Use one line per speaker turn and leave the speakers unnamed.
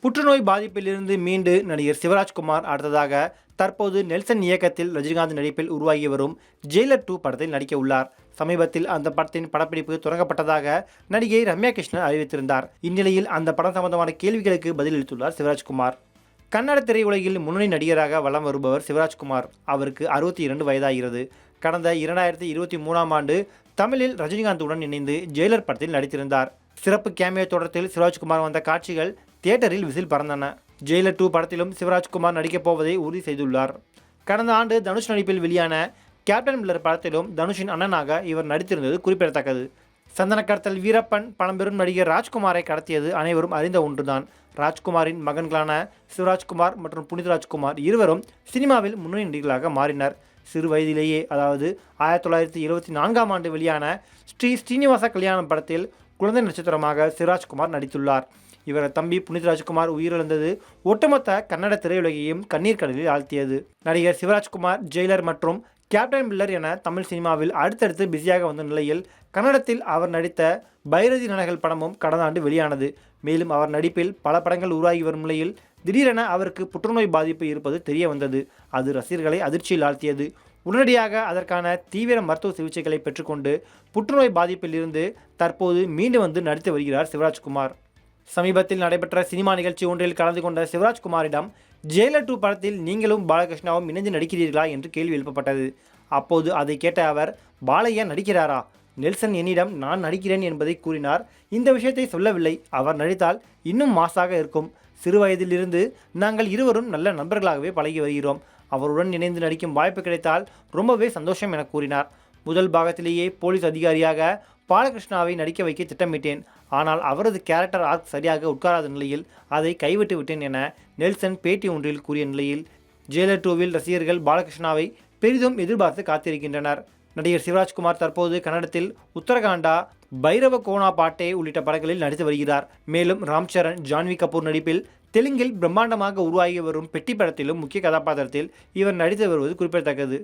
புற்றுநோய் பாதிப்பிலிருந்து மீண்டு நடிகர் சிவராஜ்குமார் அடுத்ததாக தற்போது நெல்சன் இயக்கத்தில் ரஜினிகாந்த் நடிப்பில் உருவாகி வரும் ஜெயிலர் டூ படத்தில் நடிக்க உள்ளார். சமீபத்தில் அந்த படத்தின் படப்பிடிப்பு தொடங்கப்பட்டதாக நடிகை ரம்யா கிருஷ்ணன் அறிவித்திருந்தார். இந்நிலையில் அந்த படம் சம்பந்தமான கேள்விகளுக்கு பதிலளித்துள்ளார் சிவராஜ்குமார். கன்னட திரையுலகில் முன்னணி நடிகராக வலம் வருபவர் சிவராஜ்குமார். அவருக்கு அறுபத்தி இரண்டு வயதாகிறது. கடந்த இரண்டாயிரத்தி இருபத்தி மூணாம் ஆண்டு தமிழில் ரஜினிகாந்துடன் இணைந்து ஜெயிலர் படத்தில் நடித்திருந்தார். சிறப்பு கேமியோ தொடரத்தில் சிவராஜ்குமார் வந்த காட்சிகள் தியேட்டரில் விசில் பறந்தன. ஜெயிலர் டூ படத்திலும் சிவராஜ்குமார் நடிக்கப் போவதை உறுதி செய்துள்ளார். கடந்த ஆண்டு தனுஷ் நடிப்பில் வெளியான கேப்டன் மில்லர் படத்திலும் தனுஷின் அண்ணனாக இவர் நடித்திருந்தது குறிப்பிடத்தக்கது. சந்தன கடத்தல் வீரப்பன் பழம்பெரும் நடிகர் ராஜ்குமாரை கடத்தியது அனைவரும் அறிந்த ஒன்றுதான். ராஜ்குமாரின் மகன்களான சிவராஜ்குமார் மற்றும் புனித ராஜ்குமார் இருவரும் சினிமாவில் முன்னணி நடிகர்களாக மாறினர். சிறு வயதிலேயே அதாவது ஆயிரத்தி தொள்ளாயிரத்தி இருபத்தி நான்காம் ஆண்டு வெளியான ஸ்ரீ ஸ்ரீனிவாச கல்யாணம் படத்தில் குழந்தை நட்சத்திரமாக சிவராஜ்குமார் நடித்துள்ளார். இவரது தம்பி புனித் ராஜ்குமார் உயிரிழந்தது ஒட்டுமொத்த கன்னட திரையுலகையும் கண்ணீர் கடலில் ஆழ்த்தியது. நடிகர் சிவராஜ்குமார் ஜெயிலர் மற்றும் கேப்டன் பில்லர் என தமிழ் சினிமாவில் அடுத்தடுத்து பிஸியாக வந்த நிலையில் கன்னடத்தில் அவர் நடித்த பைரதி நனகல் படமும் கடந்த ஆண்டு வெளியானது. மேலும் அவர் நடிப்பில் பல படங்கள் உருவாகி வரும் நிலையில் திடீரென அவருக்கு புற்றுநோய் பாதிப்பு இருப்பது தெரிய வந்தது. அது ரசிகர்களை அதிர்ச்சியில் ஆழ்த்தியது. உடனடியாக அதற்கான தீவிர மருத்துவ சிகிச்சைகளை பெற்றுக்கொண்டு புற்றுநோய் பாதிப்பிலிருந்து தற்போது மீண்டு வந்து நடித்து வருகிறார் சிவராஜ்குமார் சமீபத்தில் நடைபெற்ற சினிமா நிகழ்ச்சி ஒன்றில் கலந்து கொண்ட சிவராஜ்குமாரிடம் ஜெயலர் டூ படத்தில் நீங்களும் பாலகிருஷ்ணாவும் இணைந்து நடிக்கிறீர்களா என்று கேள்வி எழுப்பப்பட்டது. அப்போது அதை கேட்ட அவர் பாலையா நடிக்கிறாரா? நெல்சன் என்னிடம் நான் நடிக்கிறேன் என்பதை கூறினார். இந்த விஷயத்தை சொல்லவில்லை. அவர் நடித்தால் இன்னும் மாசாக இருக்கும். சிறு வயதிலிருந்து நாங்கள் இருவரும் நல்ல நண்பர்களாகவே பழகி வருகிறோம். அவருடன் இணைந்து நடிக்கும் வாய்ப்பு கிடைத்தால் ரொம்பவே சந்தோஷம் என கூறினார். முதல் பாகத்திலேயே போலீஸ் அதிகாரியாக பாலகிருஷ்ணாவை நடிக்க வைக்க திட்டமிட்டேன். ஆனால் அவரது கேரக்டர் ஆர்க் சரியாக உட்காராத நிலையில் அதை கைவிட்டு விட்டேன் என நெல்சன் பேட்டி ஒன்றில் கூறிய நிலையில் ஜெயலர் டூவில் ரசிகர்கள் பாலகிருஷ்ணாவை பெரிதும் எதிர்பார்த்து காத்திருக்கின்றனர். நடிகர் சிவராஜ்குமார் தற்போது கன்னடத்தில் உத்தரகாண்டா பைரவ கோனா பாட்டே உள்ளிட்ட படங்களில் நடித்து வருகிறார். மேலும் ராம் சரண் ஜான்வி கபூர் நடிப்பில் தெலுங்கில் பிரம்மாண்டமாக உருவாகி வரும் பெட்டி படத்திலும் முக்கிய கதாபாத்திரத்தில் இவர் நடித்து வருவது குறிப்பிடத்தக்கது.